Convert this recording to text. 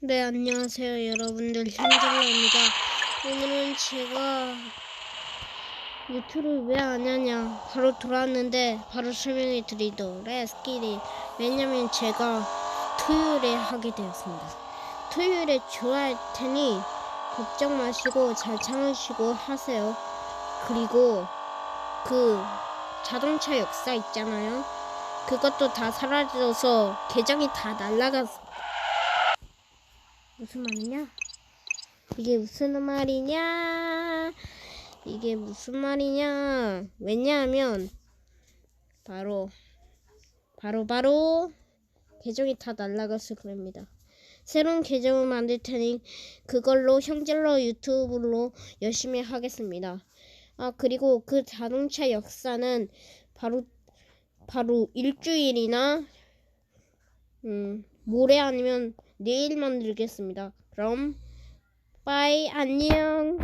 네, 안녕하세요, 여러분들. 현정입니다. 오늘은 제가 유튜브를 왜 안 하냐 바로 돌아왔는데 바로 설명해 드리도록 레스키리 왜냐면 제가 토요일에 하게 되었습니다. 토요일에 좋아할 테니 걱정 마시고 잘 참으시고 하세요. 그리고 그 자동차 역사 있잖아요. 그것도 다 사라져서 계정이 다 날라갔어. 무슨 말이냐? 이게 무슨 말이냐? 이게 무슨 말이냐? 왜냐하면 바로 바로 바로 계정이 다 날라가서 그럽니다. 새로운 계정을 만들 테니 그걸로 형제로 유튜브로 열심히 하겠습니다. 아 그리고 그 자동차 역사는 바로 바로 일주일이나 음 모레 아니면 내일 만들겠습니다. 그럼 빠이 안녕.